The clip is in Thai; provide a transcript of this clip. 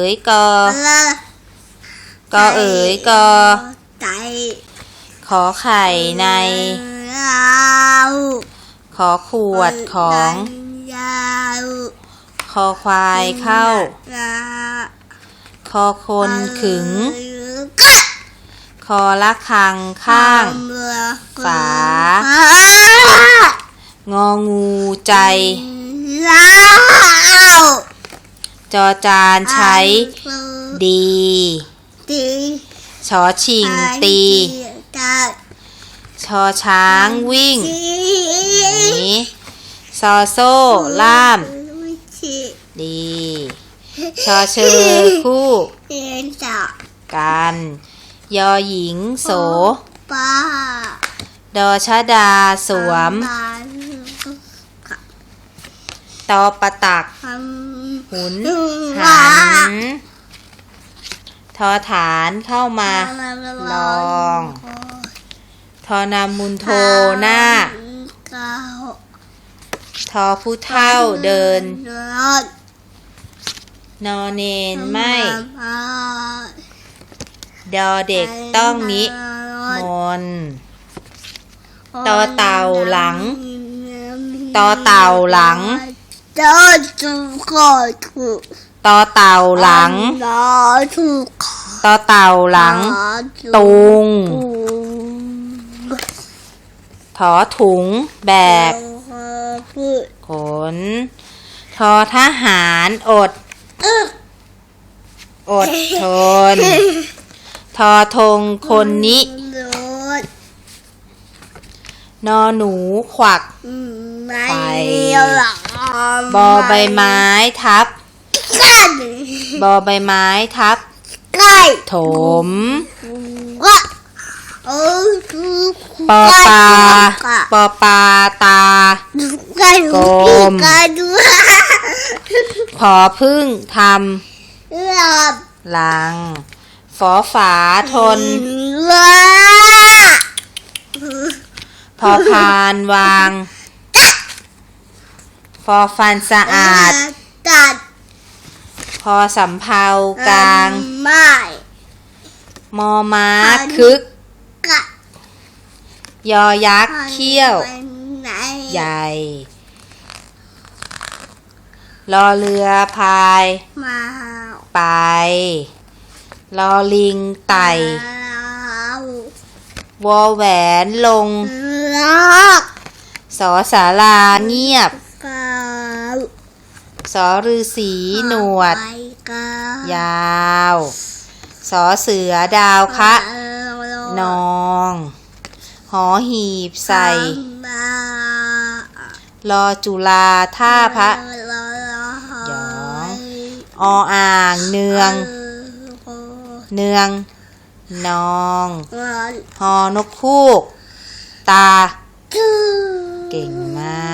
เอ๋ยกอ กอเอ๋ยกอใจขอไข่ใน เราขอขวดของ ยาวคอควายเข้าคอคนขึง คอละคังข้าง ฝา งองูใจ จอจานใช้ ดี ดีชอชิงตี ชอช้างวิ่งหนีซอโซ่ล่าม ดี ชอเชอคู่เรียนจากกันยอหญิงโสป้าดอชดาสวม ตอประตักทำ หุนหาหันทอฐานเข้ามา ลอง ทอนามุนโทหน้า ทอผู้เท่าเดิน นอเนนไม่ดอเด็กต้องนิมนต์ต่อเต่าหลังต่อเต่าหลัง ต่อถูกอถูกตอเต่าหลังต่อถูกตอเต่าหลัง ตุงถอถุง แบก ขน ทอทหารอด อดทน ทอธงคนนิรถนอหนูขวักไปหลัง บอใบไม้ทับกันบอใบไม้ทับใกล้ถมว่าเออคือปอปลาปอปลาตาใกล้กลมใกล้ด้วยพอพึ่งทหลับำลังฝอฝาทนว่าพอพานวาง ฟอฟันสะอาด ตัดพอสำเภากลาง ไม่มอม้าคึกกัดยอยักษ์เขี้ยวไปไหนใหญ่ รอเรือพาย มาไป รอลิงไต่วอแหวนลงลักสอสาลาเงียบกา สอฤาษีหนวดกายาว สอเสือดาวคะ นอง หอหีบใส่รอจุลาท่าพระหยองออ่างเนือง เนือง นอง หอนกคูก ตา เก่งมาก